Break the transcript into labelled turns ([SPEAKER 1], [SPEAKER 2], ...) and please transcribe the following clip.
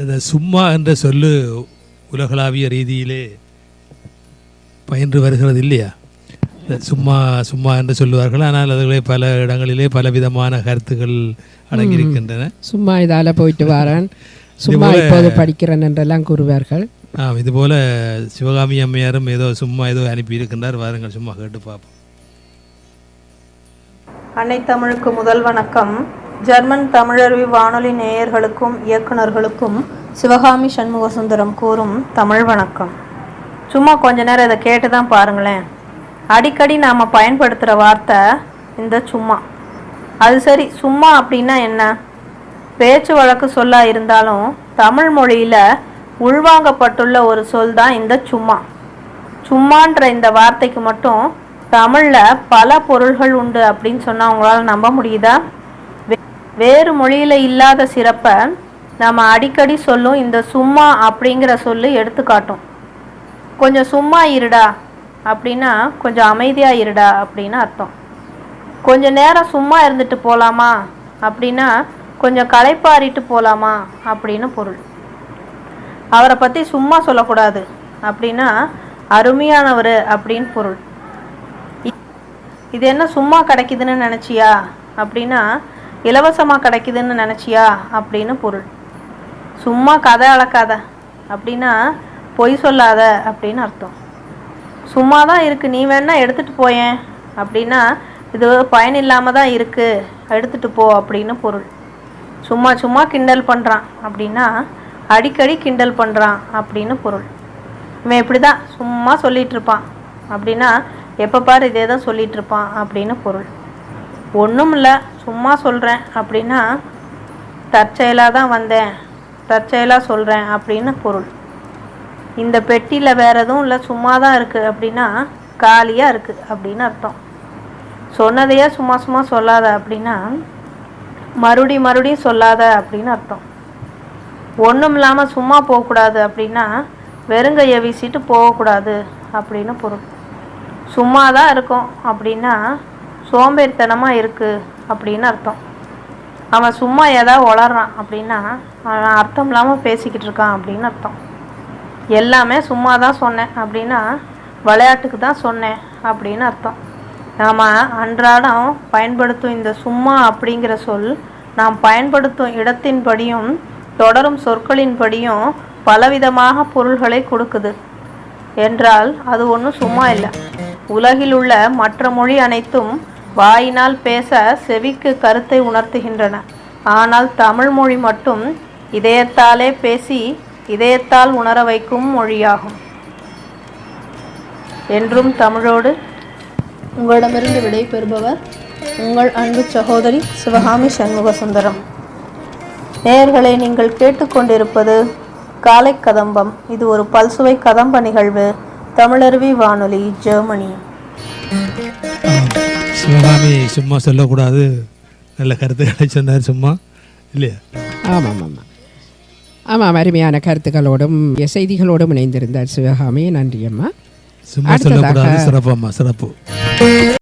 [SPEAKER 1] இந்த சும்மா என்ற சொல்லு உலகளாவிய ரீதியிலே பயின்று வருகிறது இல்லையா? சும்மா சும்மா என்று சொல்லுவார்கள். ஆனால் அதுகளே பல இடங்களிலே பல விதமான கருத்துக்கள் அடங்கியிருக்கின்றன.
[SPEAKER 2] சும்மா இதால போயிட்டு வரேன். சும்மா இப்போது படிக்கிறேன் என்றெல்லாம் கூறுவார்கள்.
[SPEAKER 1] ஆம் இதுபோல சிவகாமி அம்மையாரும் ஏதோ சும்மா ஏதோ அனுப்பியிருக்கின்றார் வாருங்கள் சும்மா கேட்டு பார்ப்போம்.
[SPEAKER 3] அன்னை தமிழுக்கு முதல் வணக்கம். ஜெர்மன் தமிழருவி வானொலி நேயர்களுக்கும் இயக்குனர்களுக்கும் சிவகாமி சண்முக சுந்தரம் கூறும் தமிழ் வணக்கம். சும்மா கொஞ்ச நேரம் இதை கேட்டு தான் பாருங்களேன். அடிக்கடி நாம் பயன்படுத்துகிற வார்த்தை இந்த சும்மா. அது சரி சும்மா அப்படின்னா என்ன? பேச்சு வழக்கு சொல்லா இருந்தாலும் தமிழ் மொழியில் உள்வாங்கப்பட்டுள்ள ஒரு சொல் தான் இந்த சும்மா. சும்மான்ற இந்த வார்த்தைக்கு மட்டும் தமிழில் பல பொருள்கள் உண்டு அப்படின்னு சொன்னால் உங்களால் நம்ப முடியுதா? வேறு மொழியில் இல்லாத சிறப்பை நம்ம அடிக்கடி சொல்லும் இந்த சும்மா அப்படிங்கிற சொல்லு எடுத்துக்காட்டும் கொஞ்சம் சும்மா இருடா அப்படின்னா கொஞ்சம் அமைதியாக இருடா அப்படின்னு அர்த்தம். கொஞ்ச நேரம் சும்மா இருந்துட்டு போகலாமா அப்படின்னா கொஞ்சம் களைப்பாறிட்டு போகலாமா அப்படின்னு பொருள். அவரை பற்றி சும்மா சொல்லக்கூடாது அப்படின்னா அருமையானவர் அப்படின்னு பொருள். இது என்ன சும்மா கிடைக்குதுன்னு நினச்சியா அப்படின்னா இலவசமாக கிடைக்குதுன்னு நினச்சியா? அப்படின்னு பொருள். சும்மா கதை அளக்காத. அப்படின்னா பொய் சொல்லாத அப்படின்னு அர்த்தம். சும்மா தான் இருக்குது நீ வேணா எடுத்துகிட்டு போயேன். அப்படின்னா இது பயன் இல்லாமல் தான் இருக்குது எடுத்துகிட்டு போ அப்படின்னு பொருள். சும்மா சும்மா கிண்டல் பண்ணுறான் அப்படின்னா அடிக்கடி கிண்டல் பண்ணுறான் அப்படின்னு பொருள். இவன் இப்படி தான் சும்மா சொல்லிகிட்ருப்பான் இருப்பான். அப்படின்னா எப்போ பாரு இதே தான் சொல்லிகிட்ருப்பான் அப்படின்னு பொருள். ஒன்றும் இல்லை சும்மா சொல்கிறேன் அப்படின்னா தற்செயலாக தான் வந்தேன். தற்செயலாக சொல்கிறேன் அப்படின்னு பொருள். இந்த பெட்டியில் வேற எதுவும் இல்லை சும்மா தான் இருக்குது அப்படின்னா காலியாக இருக்குது அப்படின்னு அர்த்தம். சொன்னதையே சும்மா சும்மா சொல்லாத அப்படின்னா மறுபடி மறுபடியும் சொல்லாத அப்படின்னு அர்த்தம். ஒன்றும் இல்லாமல் சும்மா போகக்கூடாது அப்படின்னா வெறுங்கையை வீசிட்டு போகக்கூடாது அப்படின்னு பொருள். சும்மா தான் இருக்கும் அப்படின்னா சோம்பேறித்தனமாக இருக்குது அப்படின்னு அர்த்தம். அவன் சும்மா ஏதாவது உளறான் அப்படின்னா அவன் அர்த்தம் இல்லாமல் பேசிக்கிட்டு இருக்கான் அப்படின்னு அர்த்தம். எல்லாமே சும்மா தான் சொன்னேன் அப்படின்னா விளையாட்டுக்கு தான் சொன்னேன் அப்படின்னு அர்த்தம். நாம் அன்றாடம் பயன்படுத்தும் இந்த சும்மா அப்படிங்கிற சொல் நாம் பயன்படுத்தும் இடத்தின்படியும் தொடரும் சொற்களின்படியும் பலவிதமாக பொருள்களை கொடுக்குது. என்றால் அது ஒன்றும் சும்மா இல்லை. உலகில் உள்ள மற்ற மொழி அனைத்தும் வாயினால் பேச செவிக்கு கருத்தை உணர்த்துகின்றன. ஆனால் தமிழ் மொழி மட்டும் இதயத்தாலே பேசி இதயத்தால் உணர வைக்கும் மொழியாகும். என்றும் தமிழோடு. உங்களிடமிருந்து விடை பெறுபவர் உங்கள் அன்பு சகோதரி சிவகாமி சண்முக சுந்தரம் நேயர்களை நீங்கள் கேட்டுக்கொண்டிருப்பது காலை கதம்பம். இது ஒரு பல்சுவை கதம்ப நிகழ்வு. தமிழருவி வானொலி ஜெர்மனி.
[SPEAKER 1] சிவகாமி சும்மா சொல்லக்கூடாது. நல்ல கருத்துக்களை சொன்னார் சும்மா. இல்லையா?
[SPEAKER 2] ஆமாம் ஆமாம் ஆமாம் அருமையான கருத்துக்களோடும் செய்திகளோடும் இணைந்திருந்தார் சிவகாமி. நன்றி அம்மா
[SPEAKER 1] சும்மா சொல்லக்கூடாது சிறப்பு அம்மா சிறப்பு.